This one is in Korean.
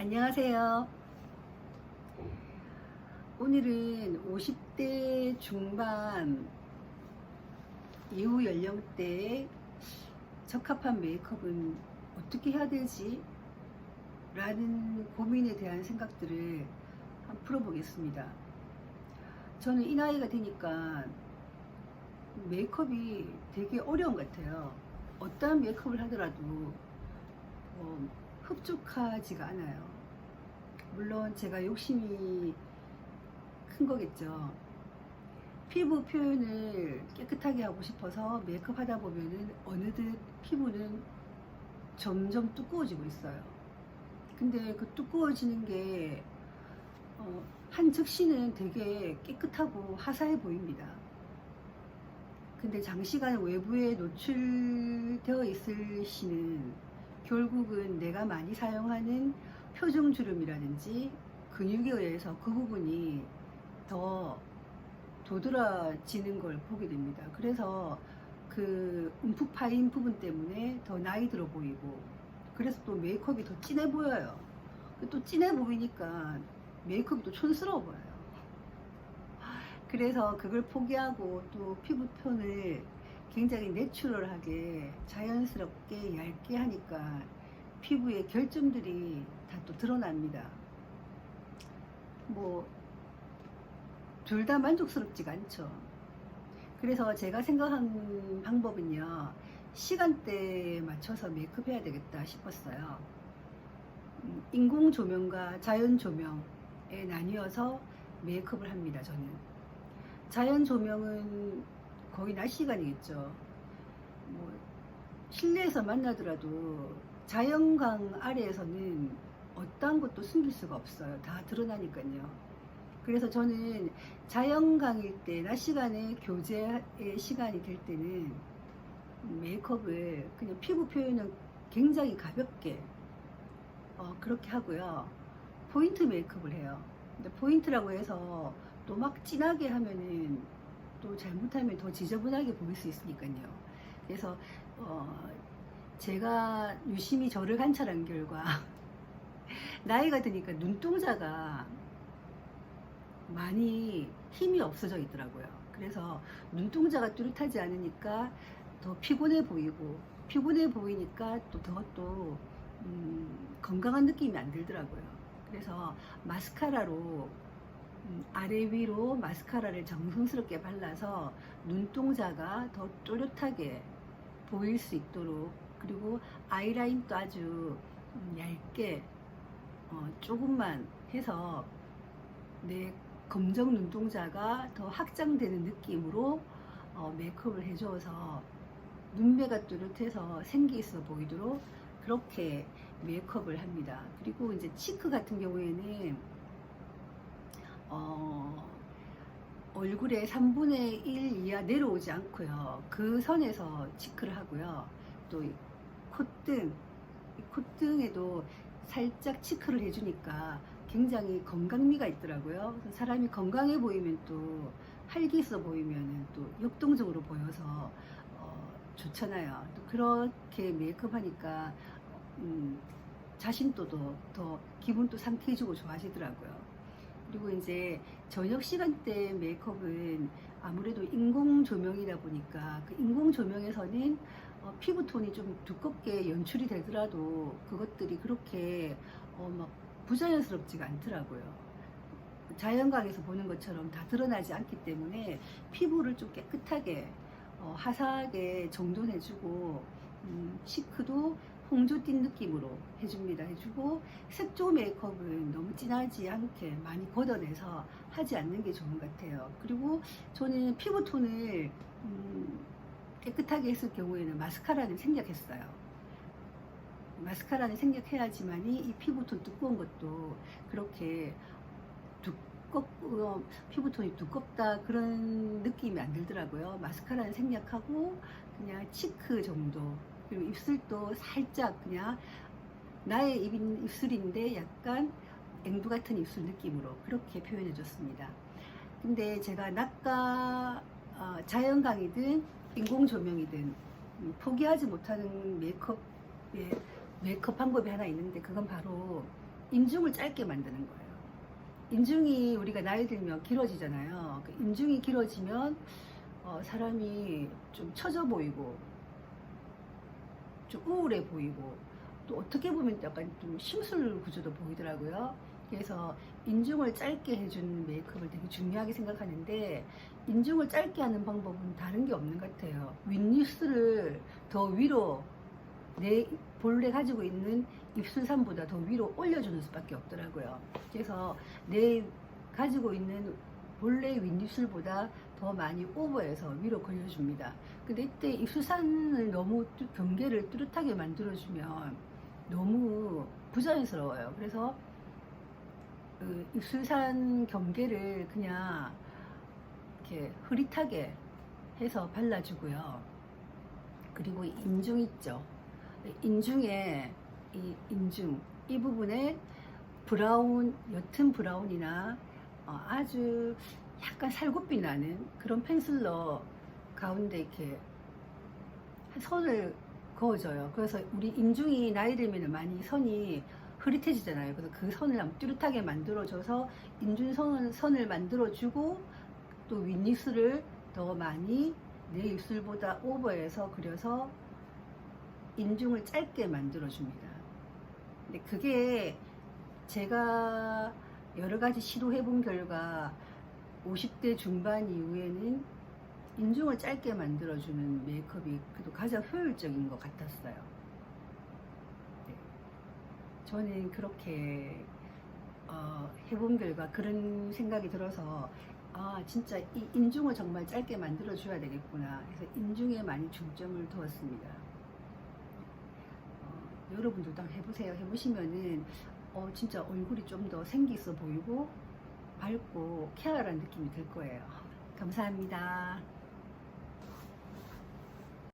안녕하세요. 오늘은 50대 중반 이후 연령대에 적합한 메이크업은 어떻게 해야 되지? 라는 고민에 대한 생각들을 한번 풀어보겠습니다. 저는 이 나이가 되니까 메이크업이 되게 어려운 것 같아요. 어떠한 메이크업을 하더라도 어, 흡족하지가 않아요. 물론 제가 욕심이 큰 거겠죠. 피부 표현을 깨끗하게 하고 싶어서 메이크업 하다 보면은 어느덧 피부는 점점 두꺼워지고 있어요. 근데 그 두꺼워지는 게, 어, 한 즉시는 되게 깨끗하고 화사해 보입니다. 근데 장시간 외부에 노출되어 있을 시는 결국은 내가 많이 사용하는 표정 주름이라든지 근육에 의해서 그 부분이 더 도드라지는 걸 보게 됩니다. 그래서 그 움푹 파인 부분 때문에 더 나이 들어 보이고 그래서 또 메이크업이 더 진해 보여요. 또 진해 보이니까 메이크업이 또 촌스러워 보여요. 그래서 그걸 포기하고 또 피부 톤을 굉장히 내추럴하게 자연스럽게 얇게 하니까 피부의 결점들이 다 또 드러납니다. 뭐, 둘 다 만족스럽지가 않죠. 그래서 제가 생각한 방법은요, 시간대에 맞춰서 메이크업 해야 되겠다 싶었어요. 음, 인공 조명과 자연 조명에 나뉘어서 메이크업을 합니다, 저는. 자연 조명은 거의 낮 시간이겠죠. 뭐 실내에서 만나더라도 자연광 아래에서는 어떠한 것도 숨길 수가 없어요. 다 드러나니까요. 그래서 저는 자연광일 때, 낮 시간에 교제의 시간이 될 때는 메이크업을 그냥 피부 표현은 굉장히 가볍게 어, 그렇게 하고요. 포인트 메이크업을 해요. 근데 포인트라고 해서 또 막 진하게 하면은 또 잘못하면 더 지저분하게 보일 수 있으니까요. 그래서 어, 제가 유심히 저를 관찰한 결과 나이가 드니까 눈동자가 많이 힘이 없어져 있더라고요. 그래서 눈동자가 뚜렷하지 않으니까 더 피곤해 보이고 피곤해 보이니까 또 더또 음, 건강한 느낌이 안 들더라고요. 그래서 마스카라로 음, 아래 위로 마스카라를 정성스럽게 발라서 눈동자가 더 또렷하게 보일 수 있도록 그리고 아이라인도 아주 음, 얇게 어, 조금만 해서 내 검정 눈동자가 더 확장되는 느낌으로 어, 메이크업을 해줘서 눈매가 뚜렷해서 생기 있어 보이도록 그렇게 메이크업을 합니다. 그리고 이제 치크 같은 경우에는 어, 얼굴에 3분의 1 이하 내려오지 않고요. 그 선에서 치크를 하고요. 또이 콧등, 이 콧등에도 살짝 치크를 해주니까 굉장히 건강미가 있더라고요. 사람이 건강해 보이면 또 활기 있어 보이면 또 역동적으로 보여서 어, 좋잖아요. 또 그렇게 메이크업 하니까 음, 자신도도 더 기분도 상쾌해지고 좋아지더라고요. 그리고 이제 저녁 시간대 메이크업은 아무래도 인공 조명이다 보니까 그 인공 조명에서는 어, 피부 톤이 좀 두껍게 연출이 되더라도 그것들이 그렇게 어, 막 부자연스럽지가 않더라고요. 자연광에서 보는 것처럼 다 드러나지 않기 때문에 피부를 좀 깨끗하게 어, 화사하게 정돈해주고 음, 시크도 홍조 띈 느낌으로 해줍니다. 해주고 색조 메이크업은 너무 진하지 않게 많이 걷어내서 하지 않는 게 좋은 것 같아요. 그리고 저는 피부톤을 음, 깨끗하게 했을 경우에는 마스카라를 생략했어요. 마스카라는 생략해야지만이 이 피부톤 두꺼운 것도 그렇게 두껍 어, 피부톤이 두껍다 그런 느낌이 안 들더라고요. 마스카라는 생략하고 그냥 치크 정도 그리고 입술도 살짝 그냥 나의 입, 입술인데 약간 앵두 같은 입술 느낌으로 그렇게 표현해 줬습니다. 근데 제가 낮과 어, 자연광이든 인공 조명이든 음, 포기하지 못하는 메이크업의 메이크업 방법이 하나 있는데 그건 바로 인중을 짧게 만드는 거예요. 인중이 우리가 나이 들면 길어지잖아요. 그 인중이 길어지면 어, 사람이 좀 처져 보이고 좀 우울해 보이고 또 어떻게 보면 약간 좀 심술 구조도 보이더라고요. 그래서 인중을 짧게 해주는 메이크업을 되게 중요하게 생각하는데 인중을 짧게 하는 방법은 다른 게 없는 것 같아요. 윗입술을 더 위로 내 본래 가지고 있는 입술산보다 더 위로 올려주는 수밖에 없더라고요. 그래서 내 가지고 있는 본래 윗입술보다 더 많이 오버해서 위로 걸려줍니다. 근데 이때 입술산을 너무 뚜- 경계를 뚜렷하게 만들어주면 너무 부자연스러워요. 그래서 그 입술산 경계를 그냥 이렇게 흐릿하게 해서 발라주고요. 그리고 이 인중 있죠. 인중에 이 인중 이 부분에 브라운 옅은 브라운이나 어, 아주 약간 살구빛 나는 그런 펜슬러 가운데 이렇게 선을 그어줘요. 그래서 우리 인중이 나이 들면 많이 선이 흐릿해지잖아요. 그래서 그 선을 뚜렷하게 만들어줘서 인중선 선을 만들어주고 또 윗입술을 더 많이 내 입술보다 오버해서 그려서 인중을 짧게 만들어줍니다. 근데 그게 제가 여러 가지 시도해 본 결과 50대 중반 이후에는 인중을 짧게 만들어주는 메이크업이 그래도 가장 효율적인 것 같았어요. 네. 저는 그렇게 어, 해본 결과 그런 생각이 들어서 아 진짜 이 인중을 정말 짧게 만들어 줘야 되겠구나 그래서 인중에 많이 중점을 두었습니다 어, 여러분들도 해보세요 해보시면은 어, 진짜 얼굴이 좀 더 생기 있어 보이고 밝고 쾌활한 느낌이 들 거예요. 감사합니다